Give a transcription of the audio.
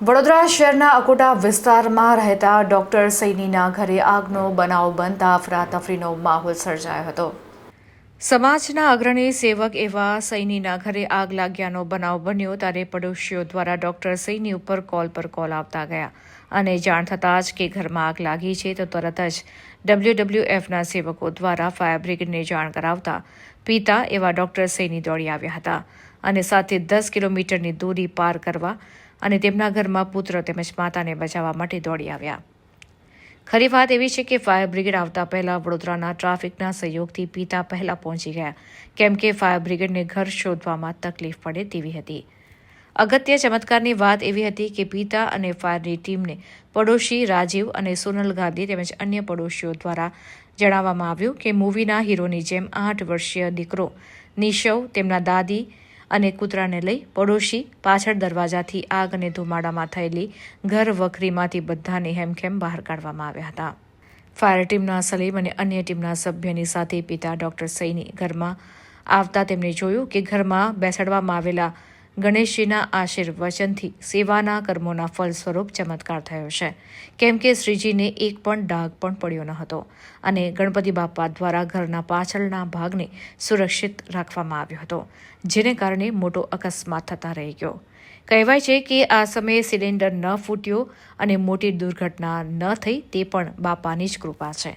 વડોદરા શહેરના અકોટા વિસ્તારમાં રહેતા ડોક્ટર સૈનીના ઘરે આગનો બનાવ બનતા અફરાતફરીનો માહોલ સર્જાયો હતો. સમાજના અગ્રણી સેવક એવા સૈનીના ઘરે આગ લાગ્યાનો બનાવ બન્યો ત્યારે પડોશીઓ દ્વારા ડોક્ટર સૈની ઉપર કોલ પર કોલ આવતા ગયા અને જાણ થતાં જ કે ઘરમાં આગ લાગી છે તો તરત જ ડબલ્યુડબલ્યુએફના સેવકો દ્વારા ફાયર બ્રિગેડને જાણ કરાવતા પિતા એવા ડોક્ટર સૈની દોડી આવ્યા હતા અને સાથે દસ કિલોમીટરની દૂરી પાર કરવા અને તેમના ઘરમાં પુત્ર તેમજ માતાને બચાવવા માટે દોડી આવ્યા. ખરી વાત એવી છે કે ફાયર બ્રિગેડ આવતા પહેલા વડોદરાના ટ્રાફિકના સહયોગથી પિતા પહેલા પહોંચી ગયા, કેમ કે ફાયર બ્રિગેડને ઘર શોધવામાં તકલીફ પડે તેવી હતી. અગત્ય ચમત્કારની વાત એવી હતી કે પિતા અને ફાયરની ટીમને પડોશી રાજીવ અને સોનલ ગાંધી તેમજ અન્ય પડોશીઓ દ્વારા જણાવવામાં આવ્યું કે મૂવીના હીરોની જેમ આઠ વર્ષીય દીકરો નિશવ, તેમના દાદી અને કૂતરાને લઈ પડોશી પાછળ દરવાજાથી આગ અને ધુમાડામાં થયેલી ઘર વખરીમાંથી બધાને હેમખેમ બહાર કાઢવામાં આવ્યા હતા. ફાયર ટીમના સલીમ અને અન્ય ટીમના સભ્યની સાથે પિતા ડોક્ટર સૈની ઘરમાં આવતા તેમણે જોયું કે ઘરમાં બેસાડવામાં આવેલા ગણેશજીના આશીર્વચનથી સેવાના કર્મોના ફળ સ્વરૂપ ચમત્કાર થયો છે. કેમ કે શ્રીજીને એક પણ ડાઘ પણ પડ્યો ન હતો અને ગણપતિ બાપા દ્વારા ઘરના પાછળના ભાગને સુરક્ષિત રાખવામાં આવ્યો હતો, જેને કારણે મોટો અકસ્માત થતા રહી ગયો. કહેવાય છે કે આ સમયે સિલિન્ડર ન ફૂટ્યો અને મોટી દુર્ઘટના ન થઈ તે પણ બાપાની જ કૃપા છે.